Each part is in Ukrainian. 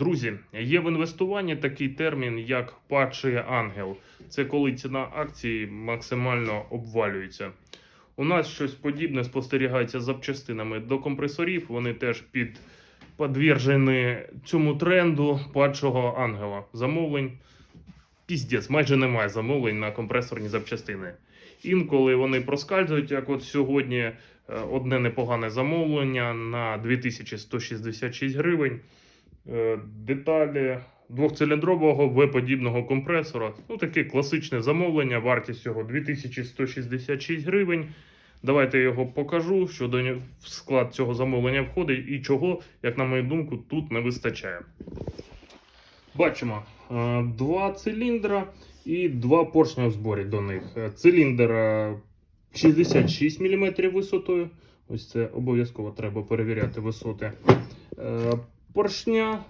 Друзі, є в інвестуванні такий термін, як падший ангел. Це коли ціна акції максимально обвалюється. У нас щось подібне спостерігається запчастинами до компресорів. Вони теж під подвержені цьому тренду падшого ангела. Замовлень піздець, майже немає замовлень на компресорні запчастини. Інколи вони проскальзують, як от сьогодні е, одне непогане замовлення на 2166 гривень. Е, Деталі двохциліндрового В-подібного компресора. Ну, таке класичне замовлення, вартість його 2166 гривень. Давайте я його покажу, що до в склад цього замовлення входить і чого, як на мою думку, тут не вистачає. Бачимо е, два циліндра і два поршня в зборі до них. Е, Циліндр е, 66 мм висотою. Ось це обов'язково треба перевіряти висоти. Поршня,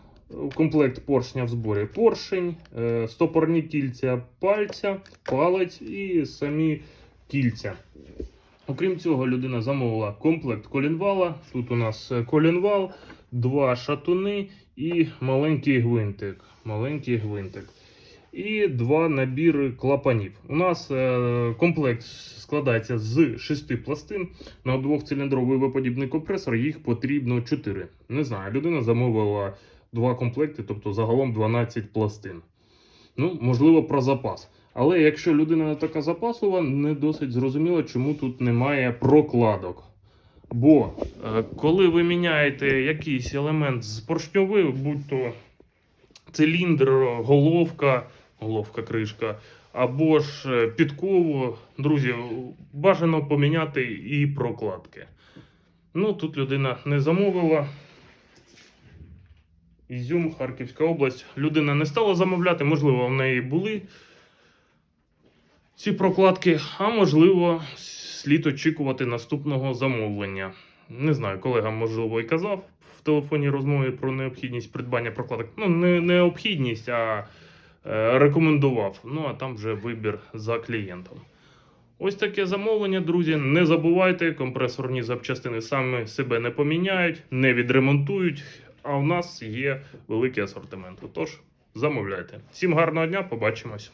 комплект поршня в зборі поршень, е, стопорні кільця пальця, палець і самі кільця. Окрім цього, людина замовила комплект колінвала. Тут у нас е, колінвал, два шатуни і маленький гвинтик. Маленький гвинтик. І два набіри клапанів. У нас е, комплект складається з шести пластин. На двохциліндровий виподібний компресор їх потрібно 4. Не знаю, людина замовила два комплекти, тобто загалом 12 пластин. Ну, можливо, про запас. Але якщо людина не така запасова, не досить зрозуміло, чому тут немає прокладок. Бо е, коли ви міняєте якийсь елемент з поршньовий, будь то циліндр, головка, головка, кришка, або ж е, підкову, друзі, бажано поміняти і прокладки. Ну, тут людина не замовила. Ізюм, Харківська область. Людина не стала замовляти, можливо, в неї були ці прокладки, а можливо, слід очікувати наступного замовлення. Не знаю, колега, можливо, і казав в телефонній розмові про необхідність придбання прокладок. Ну, не необхідність, а рекомендував. Ну, а там вже вибір за клієнтом. Ось таке замовлення, друзі. Не забувайте, компресорні запчастини саме себе не поміняють, не відремонтують. А в нас є великий асортимент. Тож замовляйте. Всім гарного дня, побачимось.